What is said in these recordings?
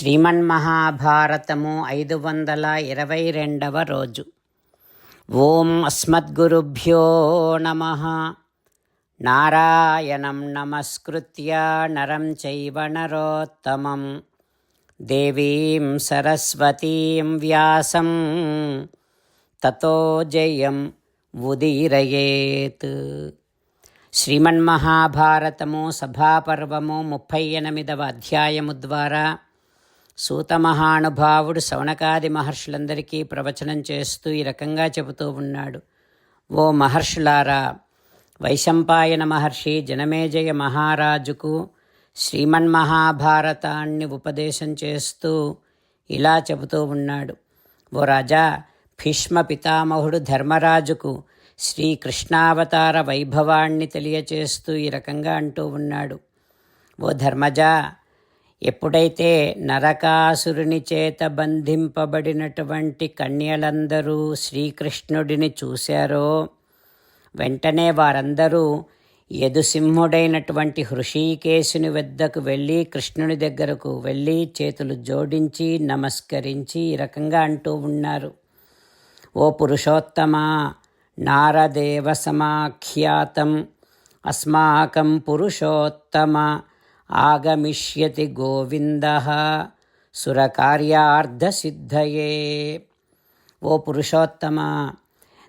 శ్రీమన్మహాభారతము ఐదు వందల ఇరవై రెండవ రోజు. ఓం అస్మద్గురుభ్యో నమ. నారాయణం నమస్కృత్య నరం చైవ నరోత్తమం. దేవీం సరస్వతీం వ్యాసం. తతో జయం ఉదీరయేత్. శ్రీమన్మహాభారతము సభాపర్వము ముప్పై ఎనిమిదవ అధ్యాయము ద్వారా సూతమహానుభావుడు శౌనకాది మహర్షులందరికీ ప్రవచనం చేస్తూ ఈ రకంగా చెబుతూ ఉన్నాడు. ఓ మహర్షులారా వైశంపాయన మహర్షి జనమేజయ మహారాజుకు శ్రీమన్మహాభారతాన్ని ఉపదేశం చేస్తూ ఇలా చెబుతూ ఉన్నాడు. ఓ రాజా భీష్మ పితామహుడు ధర్మరాజుకు శ్రీకృష్ణావతార వైభవాన్ని తెలియచేస్తూ ఈ రకంగా అంటూ ఉన్నాడు. ఓ ధర్మజా ఎప్పుడైతే నరకాసురుని చేత బంధింపబడినటువంటి కన్యలందరూ శ్రీకృష్ణుడిని చూశారో వెంటనే వారందరూ యదుసింహుడైనటువంటి హృషీకేశుని వద్దకు వెళ్ళి కృష్ణుని దగ్గరకు వెళ్ళి చేతులు జోడించి నమస్కరించి ఈ రకంగా అంటూ ఉన్నారు. ఓ పురుషోత్తమా నారదేవ సమాఖ్యాతం అస్మాకం పురుషోత్తమ ఆగమిష్యతి గోవింద సురకార్యార్థసిద్ధయే. ఓ పురుషోత్తమ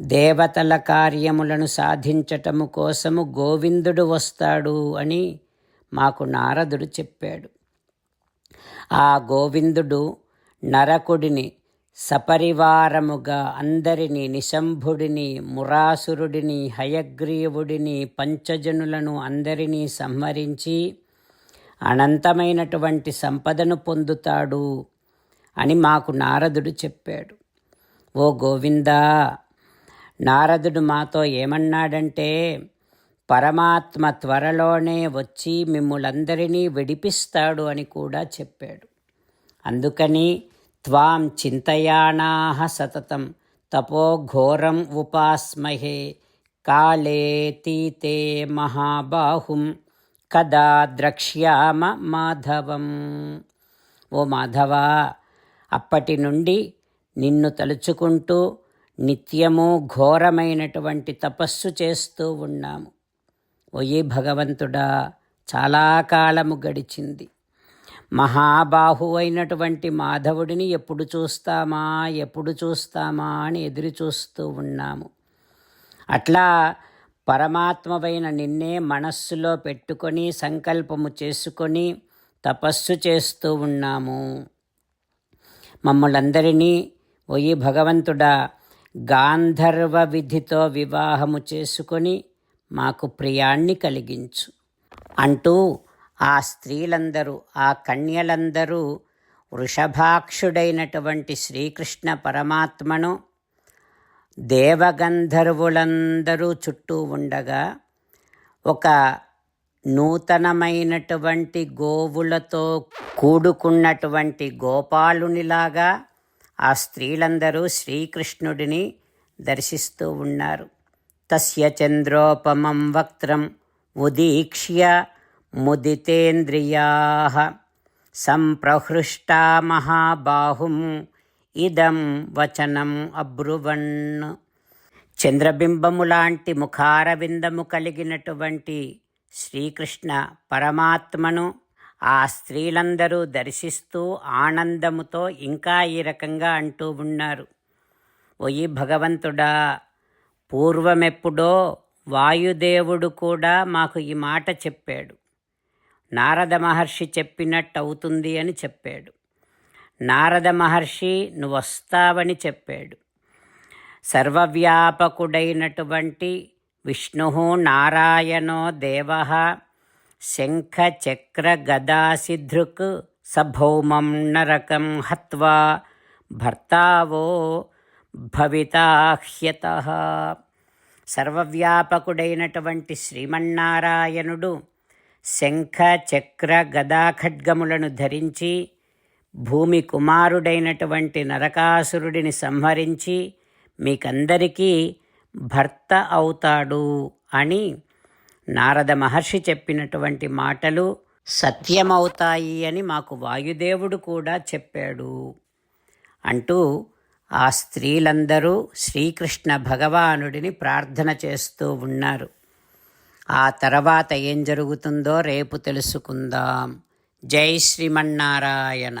దేవతల కార్యములను సాధించటము కోసము గోవిందుడు వస్తాడు అని మాకు నారదుడు చెప్పాడు. ఆ గోవిందుడు నరకుడిని సపరివారముగా అందరినీ నిశంభుడిని మురాసురుడిని హయగ్రీవుడిని పంచజనులను అందరినీ సంహరించి అనంతమైనటువంటి సంపదను పొందుతాడు అని మాకు నారదుడు చెప్పాడు. ఓ గోవిందా నారదుడు మాతో ఏమన్నాడంటే పరమాత్మ త్వరలోనే వచ్చి మిమ్ములందరినీ విడిపిస్తాడు అని కూడా చెప్పాడు. అందుకని త్వాం చింతయానాహ సతతం తపో ఘోరం ఉపాస్మహే కాళేతీతే మహాబాహుం. కదా ద్రక్ష్యామ మాధవం. ఓ మాధవ అప్పటి నుండి నిన్ను తలుచుకుంటూ నిత్యము ఘోరమైనటువంటి తపస్సు చేస్తూ ఉన్నాము. ఓయి భగవంతుడా చాలా కాలము గడిచింది. మహాబాహు అయినటువంటి మాధవుడిని ఎప్పుడు చూస్తామా ఎప్పుడు చూస్తామా అని ఎదురు చూస్తూ ఉన్నాము. అట్లా పరమాత్మవైన నిన్నే మనస్సులో పెట్టుకొని సంకల్పము చేసుకొని తపస్సు చేస్తూ ఉన్నాము. మమ్మలందరినీ ఒయ్యి భగవంతుడా గాంధర్వ విధితో వివాహము చేసుకొని మాకు ప్రియాన్ని కలిగించు. అంటూ ఆ స్త్రీలందరూ ఆ కన్యలందరూ వృషభాక్షుడైనటువంటి శ్రీకృష్ణ పరమాత్మను దేవగంధర్వులందరూ చుట్టూ ఉండగా ఒక నూతనమైనటువంటి గోవులతో కూడుకున్నటువంటి గోపాలునిలాగా ఆ స్త్రీలందరూ శ్రీకృష్ణుడిని దర్శిస్తూ ఉన్నారు. తస్య చంద్రోపమం వక్త్రం ఉదీక్ష్య ముదితేంద్రియా సంప్రహృష్టా మహాబాహుం ఇదం వచనం అబ్రువన్ చంద్రబింబము లాంటి ముఖారవిందము కలిగినటువంటి శ్రీకృష్ణ పరమాత్మను ఆ స్త్రీలందరూ దర్శిస్తూ ఆనందముతో ఇంకా ఈ రకంగా అంటూ ఉన్నారు. ఒయి భగవంతుడా పూర్వమెప్పుడో వాయుదేవుడు కూడా మాకు ఈ మాట చెప్పాడు. నారద మహర్షి చెప్పినట్టు అవుతుంది అని చెప్పాడు. నారద మహర్షి నువ్వు వస్తావని చెప్పాడు. సర్వవ్యాపకుడైనటువంటి విష్ణు నారాయణో దేవ శంఖ చక్ర గదాసిధృక్ సభౌమం నరకం హత్వా భర్తావో భవితాహ్యత. సర్వవ్యాపకుడైనటువంటి శ్రీమన్నారాయణుడు శంఖ చక్ర గదాఖడ్గములను ధరించి భూమి కుమారుడైనటువంటి నరకాసురుడిని సంహరించి మీకందరికీ భర్త అవుతాడు అని నారద మహర్షి చెప్పినటువంటి మాటలు సత్యమవుతాయి అని మాకు వాయుదేవుడు కూడా చెప్పాడు. అంటూ ఆ స్త్రీలందరూ శ్రీకృష్ణ భగవానుడిని ప్రార్థన చేస్తూ ఉన్నారు. ఆ తర్వాత ఏం జరుగుతుందో రేపు తెలుసుకుందాం. జై శ్రీమన్నారాయణ.